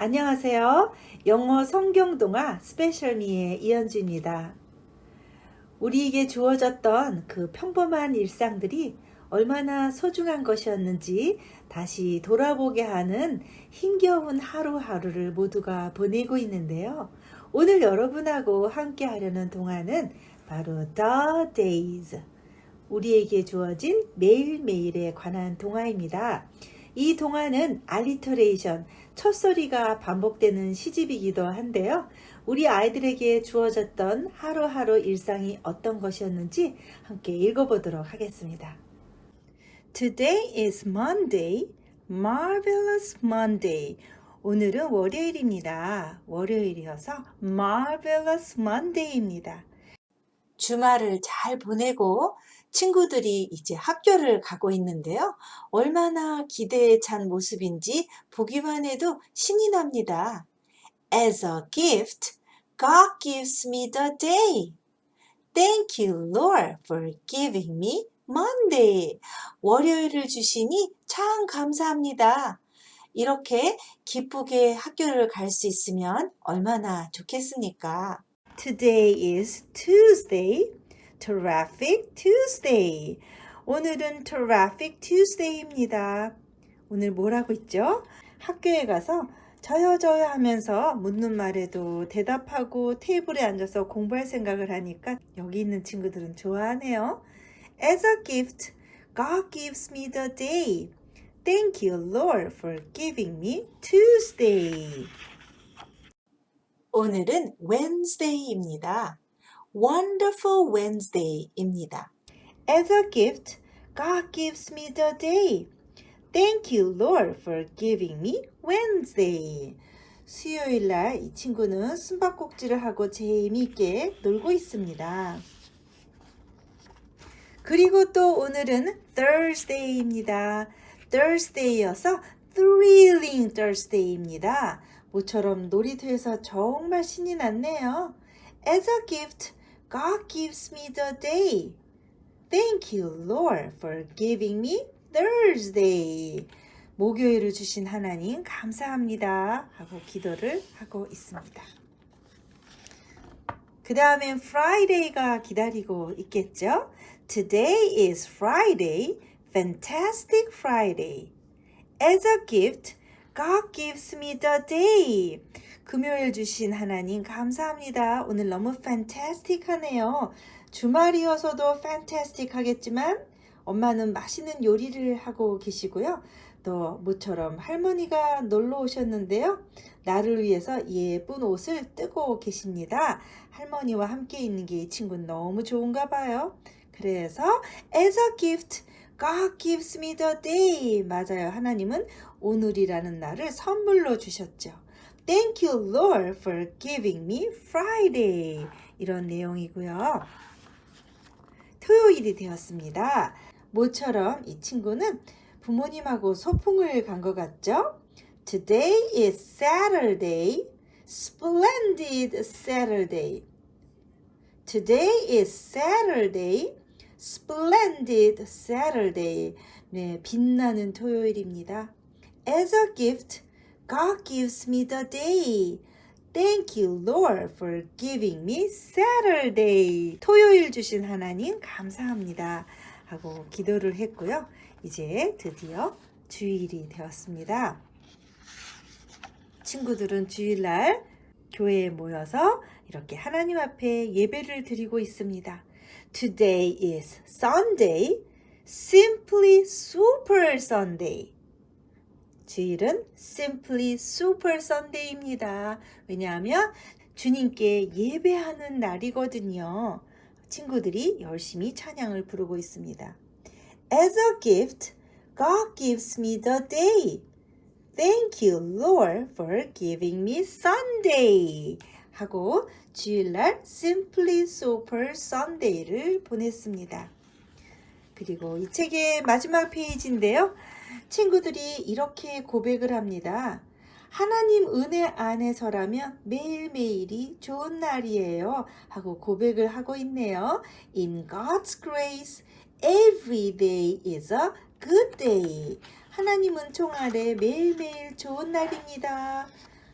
안녕하세요. 영어 성경 동화 스페셜 미의 이현주입니다. 우리에게 주어졌던 그 평범한 일상들이 얼마나 소중한 것이었는지 다시 돌아보게 하는 힘겨운 하루하루를 모두가 보내고 있는데요. 오늘 여러분하고 함께 하려는 동화는 바로 The Days. 우리에게 주어진 매일매일에 관한 동화입니다. 이 동화는 알리터레이션, 첫소리가 반복되는 시집이기도 한데요. 우리 아이들에게 주어졌던 하루하루 일상이 어떤 것이었는지 함께 읽어보도록 하겠습니다. Today is Monday, Marvelous Monday. 오늘은 월요일입니다. 월요일이어서 Marvelous Monday입니다. 주말을 잘 보내고 친구들이 이제 학교를 가고 있는데요. 얼마나 기대에 찬 모습인지 보기만 해도 신이 납니다. As a gift, God gives me the day. Thank you, Lord, for giving me Monday. 월요일을 주시니 참 감사합니다. 이렇게 기쁘게 학교를 갈 수 있으면 얼마나 좋겠습니까? Today is Tuesday. Traffic Tuesday. 오늘은 Traffic Tuesday입니다. 오늘 뭐라고 있죠? 학교에 가서 저요 저요 하면서 묻는 말에도 대답하고 테이블에 앉아서 공부할 생각을 하니까 여기 있는 친구들은 좋아하네요. As a gift, God gives me the day. Thank you, Lord, for giving me Tuesday. 오늘은 Wednesday입니다. Wonderful Wednesday입니다. As a gift, God gives me the day. Thank you, Lord, for giving me Wednesday. 수요일 날 이 친구는 숨바꼭질을 하고 재미있게 놀고 있습니다. 그리고 또 오늘은 Thursday입니다. Thursday여서 Thrilling Thursday입니다. 모처럼 놀이터에서 정말 신이 났네요. As a gift, God gives me the day. Thank you, Lord, for giving me Thursday. 목요일을 주신 하나님 감사합니다. 하고 기도를 하고 있습니다. 그 다음엔 Friday가 기다리고 있겠죠? Today is Friday, Fantastic Friday. As a gift, God gives me the day. 금요일 주신 하나님 감사합니다. 오늘 너무 fantastic 하네요. 주말이어서도 fantastic 하겠지만 엄마는 맛있는 요리를 하고 계시고요. 또 모처럼 할머니가 놀러 오셨는데요. 나를 위해서 예쁜 옷을 뜨고 계십니다. 할머니와 함께 있는 게 이 친구는 너무 좋은가 봐요. 그래서 as a gift God gives me the day. 맞아요. 하나님은 오늘이라는 날을 선물로 주셨죠. Thank you, Lord, for giving me Friday. 이런 내용이고요. 토요일이 되었습니다. 모처럼 이 친구는 부모님하고 소풍을 간 것 같죠? Today is Saturday. Splendid Saturday. Today is Saturday. Splendid Saturday. 네, 빛나는 토요일입니다. As a gift, God gives me the day. Thank you, Lord, for giving me Saturday. 토요일 주신 하나님 감사합니다. 하고 기도를 했고요. 이제 드디어 주일이 되었습니다. 친구들은 주일날 교회에 모여서 이렇게 하나님 앞에 예배를 드리고 있습니다. Today is Sunday, simply super Sunday. 주일은 Simply Super Sunday입니다. 왜냐하면 주님께 예배하는 날이거든요. 친구들이 열심히 찬양을 부르고 있습니다. As a gift, God gives me the day. Thank you, Lord, for giving me Sunday. 하고 주일날 Simply Super Sunday를 보냈습니다. 그리고 이 책의 마지막 페이지인데요. 친구들이 이렇게 고백을 합니다. 하나님 은혜 안에서라면 매일매일이 좋은 날이에요. 하고 고백을 하고 있네요. In God's grace, every day is a good day. 하나님은 총알에 매일매일 좋은 날입니다.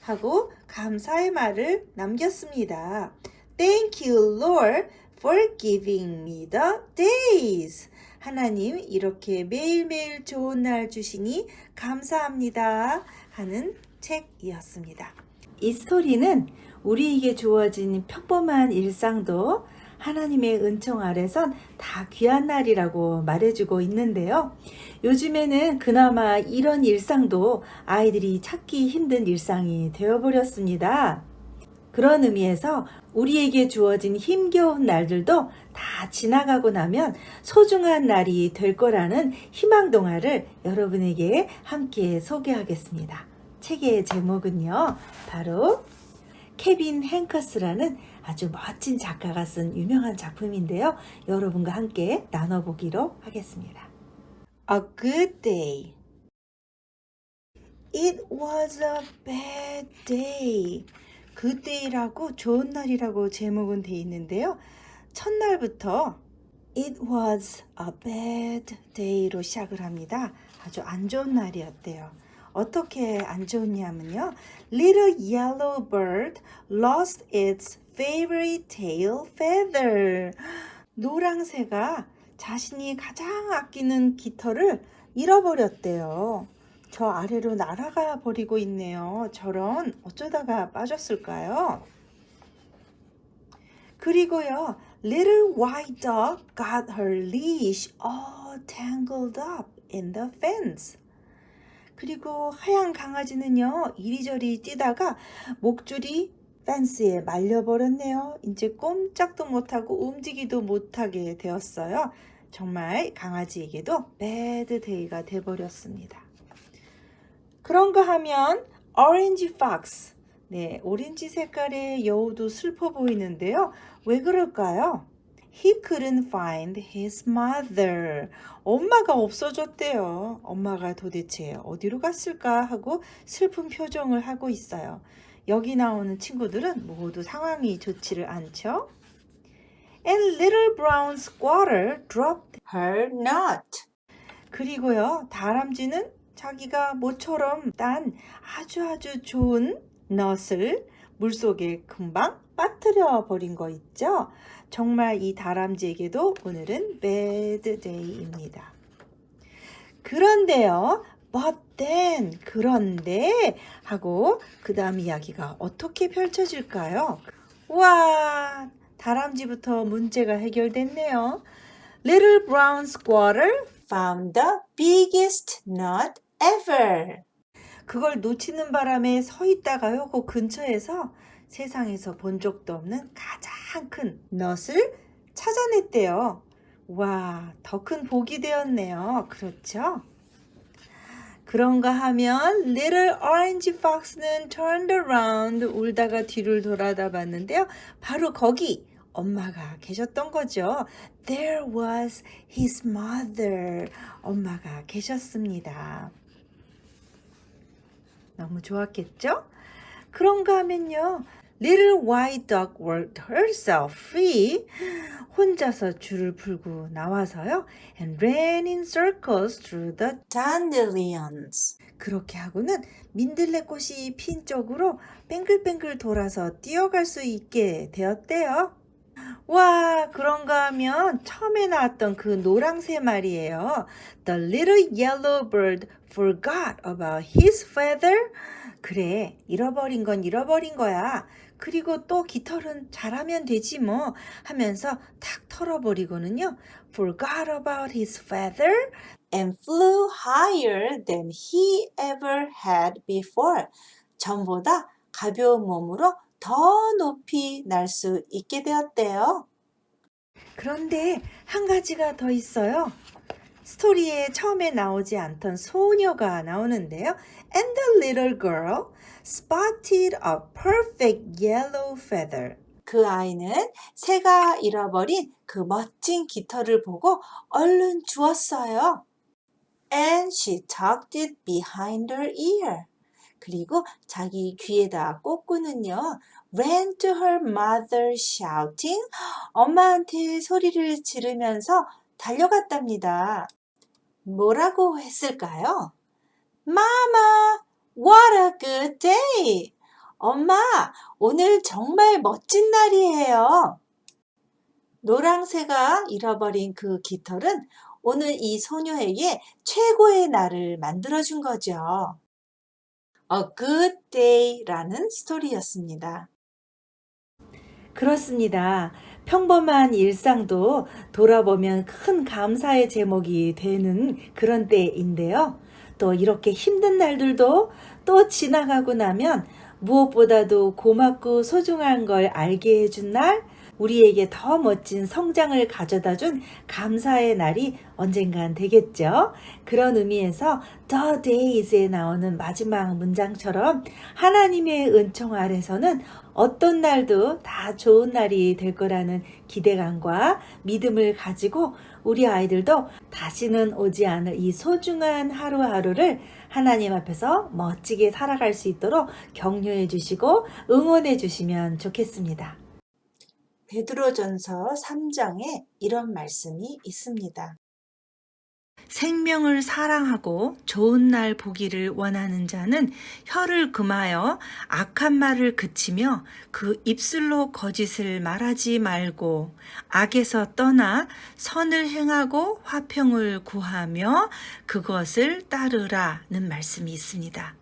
하고 감사의 말을 남겼습니다. Thank you, Lord, for giving me the days. 하나님, 이렇게 매일매일 좋은 날 주시니 감사합니다. 하는 책이었습니다. 이 스토리는 우리에게 주어진 평범한 일상도 하나님의 은총 아래선 다 귀한 날이라고 말해주고 있는데요. 요즘에는 그나마 이런 일상도 아이들이 찾기 힘든 일상이 되어버렸습니다. 그런 의미에서 우리에게 주어진 힘겨운 날들도 다 지나가고 나면 소중한 날이 될 거라는 희망 동화를 여러분에게 함께 소개하겠습니다. 책의 제목은요, 바로 케빈 행커스라는 아주 멋진 작가가 쓴 유명한 작품인데요. 여러분과 함께 나눠보기로 하겠습니다. A good day. It was a bad day. Day라고 좋은 날이라고 제목은 돼 있는데요. 첫날부터 It was a bad day로 시작을 합니다. 아주 안 좋은 날이었대요. 어떻게 안 좋냐면요. Little yellow bird lost its favorite tail feather. 노랑새가 자신이 가장 아끼는 깃털을 잃어버렸대요. 저 아래로 날아가 버리고 있네요. 저런 어쩌다가 빠졌을까요? 그리고요, little white dog got her leash all tangled up in the fence. 그리고 하얀 강아지는요, 이리저리 뛰다가 목줄이 펜스에 말려버렸네요. 이제 꼼짝도 못하고 움직이도 못하게 되었어요. 정말 강아지에게도 배드 데이가 돼버렸습니다. 그런가 하면 orange fox. 네, 오렌지 색깔의 여우도 슬퍼 보이는데요. 왜 그럴까요? He couldn't find his mother. 엄마가 없어졌대요. 엄마가 도대체 어디로 갔을까 하고 슬픈 표정을 하고 있어요. 여기 나오는 친구들은 모두 상황이 좋지를 않죠. And little brown squatter dropped her nut. 그리고요, 다람쥐는 자기가 모처럼 딴 아주 아주 좋은 넛을 물속에 금방 빠뜨려 버린 거 있죠? 정말 이 다람쥐에게도 오늘은 bad day입니다. 그런데요, but then, 그런데 하고 그 다음 이야기가 어떻게 펼쳐질까요? 와, 다람쥐부터 문제가 해결됐네요. Little brown squatter found the biggest nut ever. 그걸 놓치는 바람에 서 있다가요, 그 근처에서 세상에서 본 적도 없는 가장 큰 넛을 찾아냈대요. 와, 더 큰 복이 되었네요. 그렇죠? 그런가 하면 Little Orange Fox는 turned around 울다가 뒤를 돌아다 봤는데요. 바로 거기 엄마가 계셨던 거죠. There was his mother. 엄마가 계셨습니다. 너무 좋았겠죠? 그런가 하면요. Little white dog worked herself free. 혼자서 줄을 풀고 나와서요. And ran in circles through the dandelions. 그렇게 하고는 민들레꽃이 핀 쪽으로 뱅글뱅글 돌아서 뛰어갈 수 있게 되었대요. 와, 그런가 하면 처음에 나왔던 그 노랑새 말이에요. The little yellow bird forgot about his feather. 그래, 잃어버린 건 잃어버린 거야. 그리고 또 깃털은 잘하면 되지 뭐 하면서 탁 털어버리고는요. forgot about his feather and flew higher than he ever had before. 전보다 가벼운 몸으로 더 높이 날 수 있게 되었대요. 그런데 한 가지가 더 있어요. 스토리에 처음에 나오지 않던 소녀가 나오는데요. And the little girl spotted a perfect yellow feather. 그 아이는 새가 잃어버린 그 멋진 깃털을 보고 얼른 주웠어요. And she tucked it behind her ear. 그리고 자기 귀에다 꽂고는요. ran to her mother shouting. 엄마한테 소리를 지르면서 달려갔답니다. 뭐라고 했을까요? Mama, what a good day! 엄마, 오늘 정말 멋진 날이에요. 노랑새가 잃어버린 그 깃털은 오늘 이 소녀에게 최고의 날을 만들어준 거죠. A Good Day라는 스토리였습니다. 그렇습니다. 평범한 일상도 돌아보면 큰 감사의 제목이 되는 그런 때인데요. 또 이렇게 힘든 날들도 또 지나가고 나면 무엇보다도 고맙고 소중한 걸 알게 해준 날, 우리에게 더 멋진 성장을 가져다 준 감사의 날이 언젠간 되겠죠. 그런 의미에서 The Days에 나오는 마지막 문장처럼 하나님의 은총 아래서는 어떤 날도 다 좋은 날이 될 거라는 기대감과 믿음을 가지고 우리 아이들도 다시는 오지 않을 이 소중한 하루하루를 하나님 앞에서 멋지게 살아갈 수 있도록 격려해 주시고 응원해 주시면 좋겠습니다. 베드로전서 3장에 이런 말씀이 있습니다. 생명을 사랑하고 좋은 날 보기를 원하는 자는 혀를 금하여 악한 말을 그치며 그 입술로 거짓을 말하지 말고 악에서 떠나 선을 행하고 화평을 구하며 그것을 따르라는 말씀이 있습니다.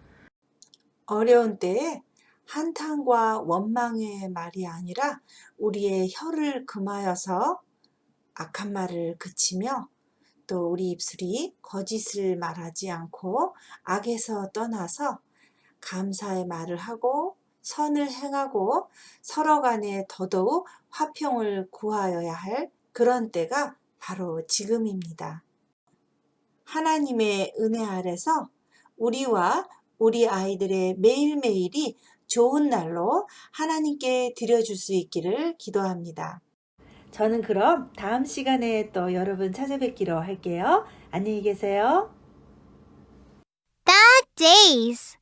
어려운 때에 한탄과 원망의 말이 아니라 우리의 혀를 금하여서 악한 말을 그치며 또 우리 입술이 거짓을 말하지 않고 악에서 떠나서 감사의 말을 하고 선을 행하고 서로 간에 더더욱 화평을 구하여야 할 그런 때가 바로 지금입니다. 하나님의 은혜 아래서 우리와 우리 아이들의 매일매일이 좋은 날로 하나님께 드려줄 수 있기를 기도합니다. 저는 그럼 다음 시간에 또 여러분 찾아뵙기로 할게요. 안녕히 계세요. days.